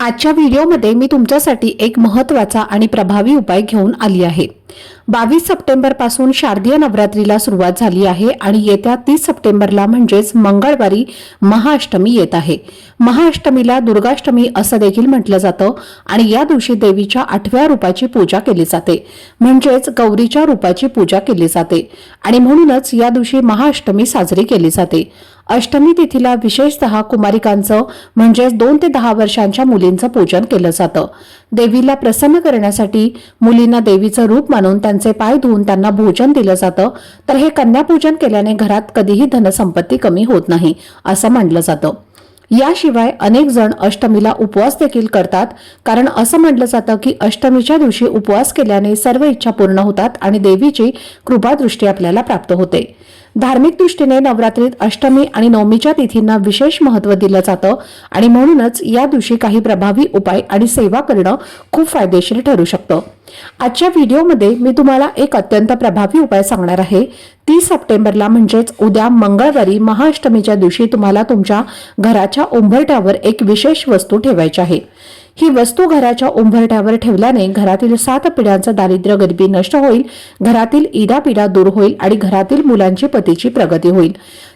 आजच्या व्हिडिओमध्ये मी तुमच्यासाठी एक महत्त्वाचा आणि प्रभावी उपाय घेऊन आली आहे. बावीस सप्टेंबरपासून शारदीय नवरात्रीला सुरुवात झाली आहे आणि येत्या तीस सप्टेंबरला म्हणजेच मंगळवारी महाअष्टमी येत आहे. महाअष्टमीला दुर्गाष्टमी असं देखील म्हटलं जातं आणि या दिवशी देवीच्या आठव्या रूपाची पूजा केली जाते. म्हणजेच गौरीच्या रूपाची पूजा केली जाते आणि म्हणूनच या दिवशी महाअष्टमी साजरी केली जाते. अष्टमी तिथीला विशेषतः कुमारिकांचं म्हणजेच दोन ते दहा वर्षांच्या मुलींचं पूजन केलं जातं. देवीला प्रसन्न करण्यासाठी मुलींना देवीचं रूप मानून त्यांचे पाय धुवून त्यांना भोजन दिलं जातं. तर हे कन्यापूजन केल्याने घरात कधीही धनसंपत्ती कमी होत नाही असं मानलं जातं. याशिवाय अनेक जण अष्टमीला उपवास देखील करतात कारण असं म्हटलं जातं की अष्टमीच्या दिवशी उपवास केल्याने सर्व इच्छा पूर्ण होतात आणि देवीची कृपादृष्टी आपल्याला प्राप्त होते. धार्मिक दृष्टीने नवरात्रीत अष्टमी आणि नवमीच्या तिथींना विशेष महत्त्व दिलं जातं आणि म्हणूनच या दिवशी काही प्रभावी उपाय आणि सेवा करणं खूप फायदेशीर ठरू शकतं. आजच्या व्हिडिओमध्ये मी तुम्हाला एक अत्यंत प्रभावी उपाय सांगणार आहे. तीस सप्टेंबरला म्हणजेच उद्या मंगळवारी महाअष्टमीच्या दिवशी तुम्हाला तुमच्या घराच्या उंबरठ्यावर एक विशेष वस्तू ठेवायची आहे. ही वस्तू घराच्या उंबरठ्यावर ठेवल्याने घरातील सात पिढ्यांचं दारिद्र्य गरिबी नष्ट होईल घरातील इडापिडा दूर होईल आणि घरातील मुलांची पतीची प्रगती होईल.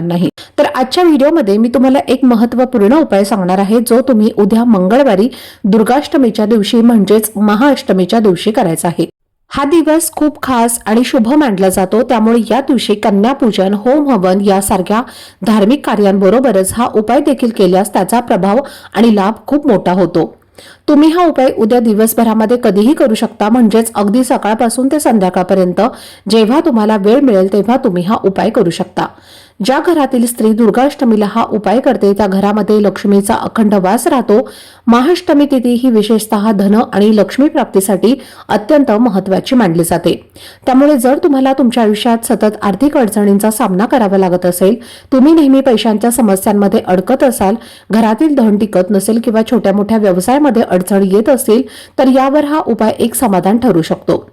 नाही. तर आजच्या व्हिडिओमध्ये मी तुम्हाला एक महत्त्वपूर्ण उपाय सांगणार आहे जो तुम्ही उद्या मंगळवारी दुर्गाष्टमीच्या दिवशी म्हणजेच महाअष्टमीच्या दिवशी करायचा आहे. हा दिवस खूप खास आणि शुभ मानला जातो त्यामुळे या दिवशी कन्यापूजन होम हवन यासारख्या धार्मिक कार्यांबरोबरच हा उपाय देखील केल्यास त्याचा प्रभाव आणि लाभ खूप मोठा होतो. तुम्ही हा उपाय उद्या दिवसभरामध्ये कधीही करू शकता. म्हणजेच अगदी सकाळपासून ते संध्याकाळपर्यंत जेव्हा तुम्हाला वेळ मिळेल तेव्हा तुम्ही हा उपाय करू शकता. ज्या घरातील स्त्री दुर्गाष्टमीला हा उपाय करते त्या घरामध्ये लक्ष्मीचा अखंड वास राहतो. महाअष्टमी तिथी ही विशेषतः धन आणि लक्ष्मी प्राप्तीसाठी अत्यंत महत्वाची मानली जाते. त्यामुळे जर तुम्हाला तुमच्या आयुष्यात सतत आर्थिक अडचणींचा सामना करावा लागत असेल तुम्ही नेहमी पैशांच्या समस्यांमध्ये अडकत असाल घरातील धन टिकत नसेल किंवा छोट्या मोठ्या व्यवसायामध्ये अडचण येत असतील तर यावर हा उपाय एक समाधान ठरू शकतो.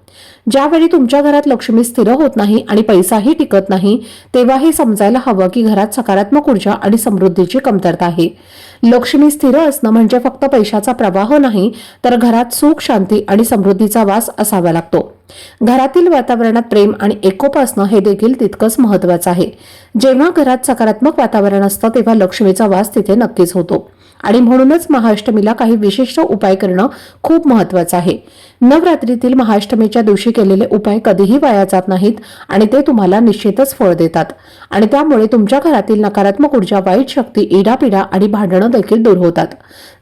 ज्यावेळी तुमच्या घरात लक्ष्मी स्थिर होत नाही आणि पैसाही टिकत नाही तेव्हाही समजायला हवं की घरात सकारात्मक ऊर्जा आणि समृद्धीची कमतरता आहे. लक्ष्मी स्थिर असणं म्हणजे फक्त पैशाचा प्रवाह नाही तर घरात सुख शांती आणि समृद्धीचा वास असावा लागतो. घरातील वातावरणात प्रेम आणि एकोप असणं हे देखील तितकंच महत्वाचं आहे. जेव्हा घरात सकारात्मक वातावरण असतं तेव्हा लक्ष्मीचा वास तिथे नक्कीच होतो. आणि म्हणूनच महाअष्टमीला काही विशिष्ट उपाय करणं खूप महत्वाचं आहे. नवरात्रीतील महाअष्टमीच्या दिवशी केलेले उपाय कधीही वाया जात नाहीत आणि ते तुम्हाला निश्चितच फळ देतात. आणि त्यामुळे तुमच्या घरातील नकारात्मक ऊर्जा वाईट शक्ती इडापिडा आणि भांडणं देखील दूर होतात.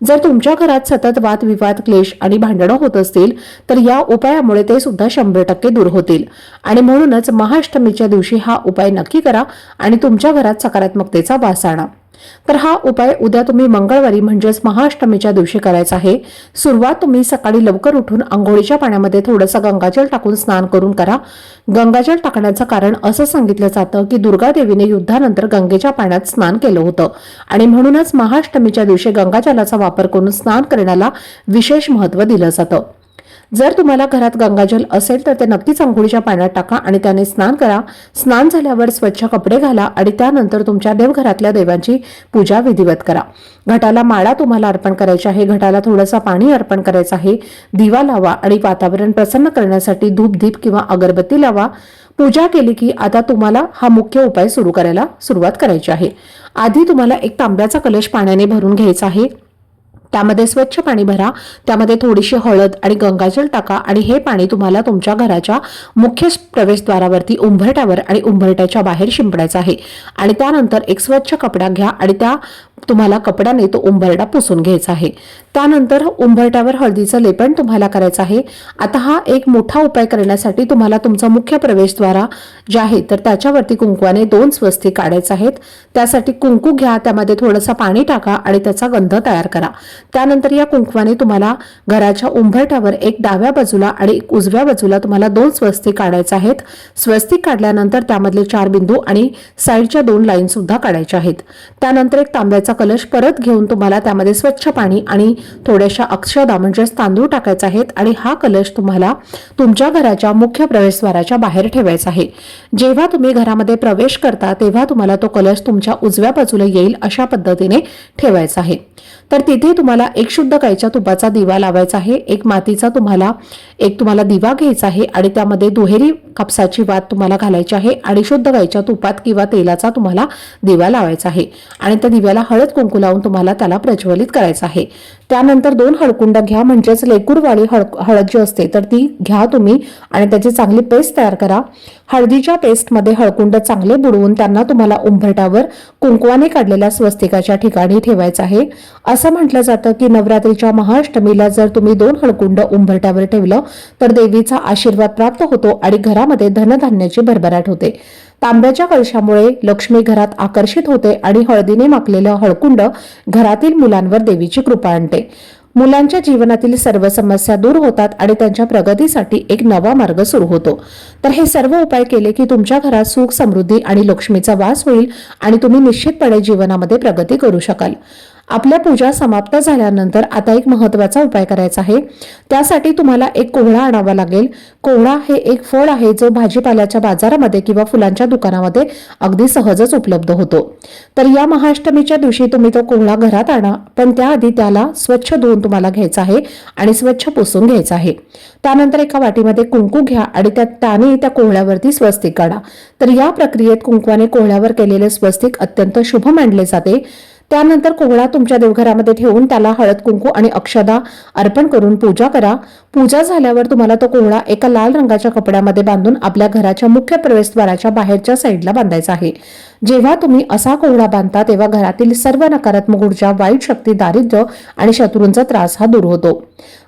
जर तुमच्या घरात सतत वादविवाद क्लेश आणि भांडणं होत असतील तर या उपायामुळे ते सुद्धा शंभर टक्के दूर होतील. आणि म्हणूनच महाअष्टमीच्या दिवशी हा उपाय नक्की करा आणि तुमच्या घरात सकारात्मकतेचा वास आणा. तर हा उपाय उद्या तुम्ही मंगळवारी म्हणजेच महाअष्टमीच्या दिवशी करायचा आहे. सुरुवात तुम्ही सकाळी लवकर उठून आंघोळीच्या पाण्यामध्ये थोडंसं गंगाजल टाकून स्नान करून करा. गंगाजल टाकण्याचं कारण असं सांगितलं जातं की दुर्गा देवीने युद्धानंतर गंगेच्या पाण्यात स्नान केलं होतं. आणि म्हणूनच महाअष्टमीच्या दिवशी गंगाजलाचा वापर करून स्नान करण्याला विशेष महत्त्व दिलं जातं. जर तुम्हाला घरात गंगाजल असेल तर ते नक्कीच आंघोळीच्या पाण्यात टाका आणि त्याने स्नान करा. स्नान झाल्यावर स्वच्छ कपडे घाला आणि त्यानंतर तुमच्या देवघरातल्या देवांची पूजा विधिवत करा. घटाला माळा तुम्हाला अर्पण करायची आहे. घटाला थोडंसं पाणी अर्पण करायचं आहे. दिवा लावा आणि वातावरण प्रसन्न करण्यासाठी धूप दीप किंवा अगरबत्ती लावा. पूजा केली की आता तुम्हाला हा मुख्य उपाय सुरू करायला सुरुवात करायची आहे. आधी तुम्हाला एक तांब्याचा कलश पाण्याने भरून घ्यायचा आहे. त्यामध्ये स्वच्छ पाणी भरा त्यामध्ये थोडीशी हळद आणि गंगाजल टाका आणि हे पाणी तुम्हाला तुमच्या घराच्या मुख्य प्रवेशद्वारावरती उंबरट्यावर आणि उंबरट्याच्या बाहेर शिंपडायचं आहे. आणि त्यानंतर एक स्वच्छ कपडा घ्या आणि त्या तुम्हाला कपड्याने तो उंबरडा पुसून घ्यायचा आहे. त्यानंतर उंबरट्यावर हळदीचं लेपन तुम्हाला करायचं आहे. आता हा एक मोठा उपाय करण्यासाठी तुम्हाला तुमचा मुख्य प्रवेशद्वारा जे आहे तर त्याच्यावरती कुंकवाने दोन स्वस्ती काढायचे आहेत. त्यासाठी कुंकू घ्या त्यामध्ये थोडंसं पाणी टाका आणि त्याचा गंध तयार करा. त्यानंतर या कुंकवाने तुम्हाला घराच्या उंबरट्यावर एक डाव्या बाजूला आणि एक उजव्या बाजूला तुम्हाला दोन स्वस्ती काढायचे आहेत. स्वस्तिक काढल्यानंतर त्यामधले चार बिंदू आणि साईडच्या दोन लाईन सुद्धा काढायच्या आहेत. त्यानंतर एक तांब्याचा कलश परत घेऊन तुम्हाला त्यामध्ये स्वच्छ पाणी आणि थोड्याशा अक्षदा म्हणजेच तांदूळ टाकायचा आहेत आणि हा कलश तुम्हाला तुमच्या घराच्या मुख्य प्रवेशद्वाराच्या बाहेर ठेवायचा आहे. जेव्हा तुम्ही घरामध्ये प्रवेश करता तेव्हा तुम्हाला तो कलश तुमच्या उजव्या बाजूला येईल अशा पद्धतीने ठेवायचा आहे. तर तिथे तुम्हाला एक शुद्ध गाईच्या तुपाचा दिवा लावायचा आहे एक मातीचा तुम्हाला एक तुम्हाला दिवा घ्यायचा आहे आणि त्यामध्ये दुहेरी कापसाची वात तुम्हाला घालायची आहे आणि शुद्ध गाईच्या तुपात किंवा तेलाचा तुम्हाला दिवा लावायचा आहे. आणि त्या दिव्याला हळद कुंकू लावून तुम्हाला त्याला प्रज्वलित करायचं आहे. त्यानंतर दोन हळकुंड घ्या म्हणजेच लेकूरवाळी हळ हळद जी असते तर ती घ्या तुम्ही आणि त्याची चांगली पेस्ट तयार करा. हळदीच्या पेस्टमध्ये हळकुंड चांगले बुडवून त्यांना तुम्हाला उंबरटावर कुंकवाने काढलेल्या स्वस्तिकाच्या ठिकाणी ठेवायचं आहे. असं म्हटलं जातं की नवरात्रीच्या महाअष्टमीला जर तुम्ही दोन हळकुंड उंबरट्यावर ठेवलं तर देवीचा आशीर्वाद प्राप्त होतो आणि घरामध्ये धनधान्याची भरभराट होते. तांब्याच्या कळशामुळे लक्ष्मी घरात आकर्षित होते आणि हळदीने माकलेलं हळकुंड घरातील मुलांवर देवीची कृपा आणते. मुलांच्या जीवनातील सर्व समस्या दूर होतात आणि त्यांच्या प्रगतीसाठी एक नवा मार्ग सुरू होतो. तर हे सर्व उपाय केले की तुमच्या घरात सुख समृद्धी आणि लक्ष्मीचा वास होईल आणि तुम्ही निश्चितपणे जीवनामध्ये प्रगती करू शकाल. आपल्या पूजा समाप्त झाल्यानंतर आता एक महत्त्वाचा उपाय करायचा आहे. त्यासाठी तुम्हाला एक कोहळा आणावा लागेल. कोहळा हे एक फळ आहे जो भाजीपाल्याच्या बाजारामध्ये किंवा फुलांच्या दुकानामध्ये अगदी सहजच उपलब्ध होतो. तर या महाअष्टमीच्या दिवशी तुम्ही तो कोहळा घरात आणा पण त्याआधी त्याला स्वच्छ धुवून तुम्हाला घ्यायचा आहे आणि स्वच्छ पुसून घ्यायचा आहे. त्यानंतर एका वाटीमध्ये कुंकू घ्या आणि त्या त्याने त्या कोहळ्यावरती स्वस्तिक काढा. तर या प्रक्रियेत कुंकवाने कोहळ्यावर केलेले स्वस्तिक अत्यंत शुभ मानले जाते. त्यानंतर कोहळा तुमच्या देवघरामध्ये ठेवून त्याला हळद कुंकू आणि अक्षदा अर्पण करून पूजा करा. पूजा झाल्यावर तुम्हाला तो कोहळा एका लाल रंगाच्या कपड्यामध्ये बांधून आपल्या घराच्या मुख्य प्रवेशद्वाराच्या बाहेरच्या साईडला बांधायचा आहे. जेव्हा तुम्ही असा कोहळा बांधता तेव्हा घरातील सर्व नकारात्मक ऊर्जा वाईट शक्ती दारिद्र्य आणि शत्रूंचा त्रास हा दूर होतो.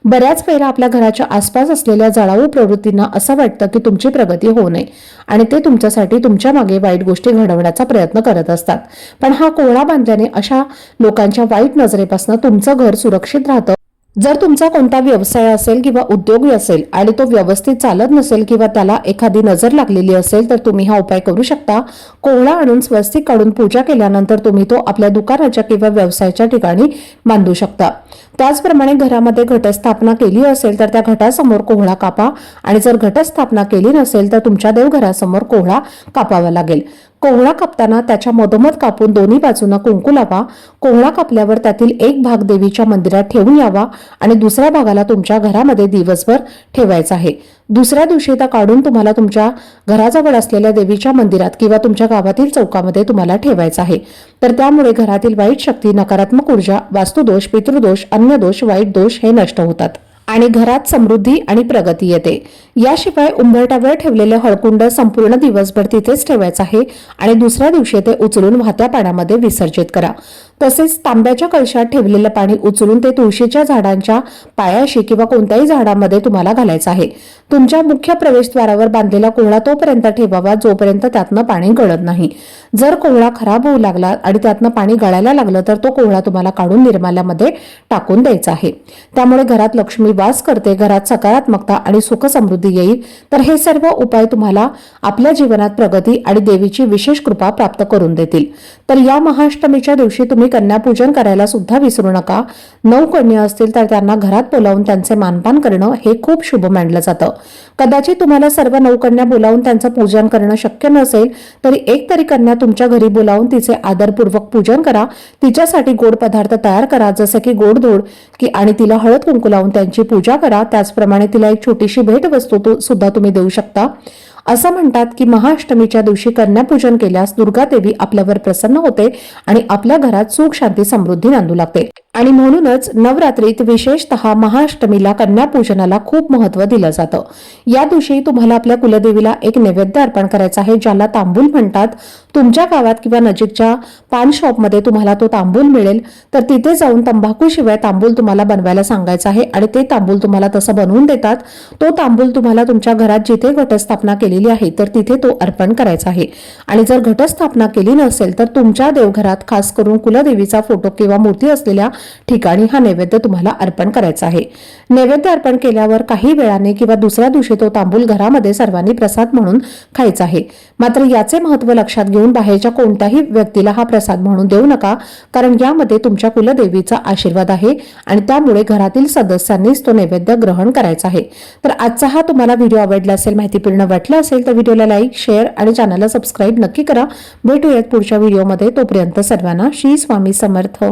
बऱ्याच वेळा आपल्या घराच्या आसपास असलेल्या जळाऊ प्रवृत्तींना असं वाटतं की तुमची प्रगती होऊ नये आणि ते तुमच्यासाठी तुमच्या मागे वाईट गोष्टी घडवण्याचा प्रयत्न करत असतात. पण हा कोहळा बांधल्याने अशा लोकांच्या वाईट नजरेपासून तुमचं घर सुरक्षित राहतं. जर तुमचा कोणता व्यवसाय असेल किंवा उद्योग असेल आणि तो व्यवस्थित चालत नसेल किंवा त्याला एखादी नजर लागलेली असेल तर तुम्ही हा उपाय करू शकता. कोहळा आणून स्वस्तिक काढून पूजा केल्यानंतर तुम्ही तो आपल्या दुकानाच्या किंवा व्यवसायाच्या ठिकाणी बांधू शकता. त्याचप्रमाणे घरामध्ये घटस्थापना केली असेल तर त्या घटासमोर कोहळा कापा. आणि जर घटस्थापना केली नसेल तर तुमच्या देवघरासमोर कोहळा कापावा लागेल. कोहळा कापताना त्याच्या मधोमध कापून दोन्ही बाजूंना कुंकू लावा. कोहळा कापल्यावर त्यातील एक भाग देवीच्या मंदिरात ठेवून यावा आणि दुसऱ्या भागाला तुमच्या घरामध्ये दिवसभर ठेवायचा आहे. दुसऱ्या दिवशी त्या काढून तुम्हाला तुमच्या घराजवळ असलेल्या देवीच्या मंदिरात किंवा तुमच्या गावातील चौकामध्ये तुम्हाला ठेवायचं आहे. तर त्यामुळे घरातील वाईट शक्ती नकारात्मक ऊर्जा वास्तुदोष पितृदोष अन्य दोष वाईट दोष हे नष्ट होतात आणि घरात समृद्धी आणि प्रगती येते. याशिवाय उंबरट्यावर ठेवलेले हळकुंड संपूर्ण दिवसभर तिथेच ठेवायचं आहे आणि दुसऱ्या दिवशी ते उचलून वाहत्या पाण्यामध्ये विसर्जित करा. तसेच तांब्याच्या कळशात ठेवलेलं पाणी उचलून ते तुळशीच्या झाडांच्या पायाशी किंवा कोणत्याही झाडामध्ये तुम्हाला घालायचं आहे. तुमच्या मुख्य प्रवेशद्वारावर बांधलेला कोहळा तोपर्यंत ठेवावा जोपर्यंत त्यातनं पाणी गळत नाही. जर कोहळा खराब होऊ लागला आणि त्यातनं पाणी गळायला लागलं तर तो कोहळा तुम्हाला काढून निर्माल्यामध्ये टाकून द्यायचा आहे. त्यामुळे घरात लक्ष्मी वास करते घरात सकारात्मकता आणि सुख समृद्धी येईल. तर हे सर्व उपाय तुम्हाला आपल्या जीवनात प्रगती आणि देवीची विशेष कृपा प्राप्त करून देतील. तर या महाअष्टमीच्या दिवशी तुम्ही कन्यापूजन करायला सुद्धा विसरू नका. नऊ कन्या असतील तर त्यांना घरात बोलावून त्यांचे मानपान करणं हे खूप शुभ मानलं जातं. कदाचित तुम्हाला सर्व नऊ कन्या बोलावून त्यांचं पूजन करणं शक्य नसेल तरी एक तरी कन्या तुमच्या घरी बोलावून तिचे आदरपूर्वक पूजन करा. तिच्यासाठी गोड पदार्थ तयार करा जसं की गोडधोड की आणि तिला हळद कुंकू लावून त्यांची पूजा करा. त्याचप्रमाणे तिला एक छोटीशी भेटवस्तू सुद्धा तुम्ही देऊ शकता. असं म्हणतात की महाअष्टमीच्या दिवशी कन्यापूजन केल्यास दुर्गादेवी आपल्यावर प्रसन्न होते आणि आपल्या घरात सुख शांती समृद्धी नांदू लागते. आणि म्हणूनच नवरात्रीत विशेषतः महाअष्टमीला कन्यापूजनाला खूप महत्त्व दिलं जातं. या दिवशी तुम्हाला आपल्या कुलदेवीला एक नैवेद्य अर्पण करायचा आहे ज्याला तांबूल म्हणतात. तुमच्या गावात किंवा नजीकच्या पान शॉपमध्ये तुम्हाला तो तांबूल मिळेल. तर तिथे जाऊन तंबाखूशिवाय तांबूल तुम्हाला बनवायला सांगायचं आहे आणि ते तांबूल तुम्हाला तसं बनवून देतात. तो तांबूल तुम्हाला तुमच्या घरात जिथे घटस्थापना केलेली आहे तर तिथे तो अर्पण करायचा आहे. आणि जर घटस्थापना केली नसेल तर तुमच्या देवघरात खास करून कुलदेवीचा फोटो किंवा मूर्ती असलेल्या ठिकाणी हा नैवेद्य तुम्हाला अर्पण करायचा आहे. नैवेद्य अर्पण केल्यावर काही वेळाने किंवा दुसऱ्या दिवशी तो तांबूल घरामध्ये सर्वांनी प्रसाद म्हणून खायचा आहे. मात्र याचे महत्त्व लक्षात घेऊन बाहेरच्या कोणत्याही व्यक्तीला हा प्रसाद म्हणून देऊ नका कारण यामध्ये तुमच्या कुलदेवीचा आशीर्वाद आहे आणि त्यामुळे घरातील सदस्यांनीच तो नैवेद्य ग्रहण करायचा आहे. तर आजचा हा तुम्हाला व्हिडिओ आवडला असेल माहितीपूर्ण वाटला असेल तर व्हिडिओला लाईक शेअर आणि चॅनलला सबस्क्राईब नक्की करा. भेटूयात पुढच्या व्हिडिओमध्ये. तोपर्यंत सर्वांना श्री स्वामी समर्थ.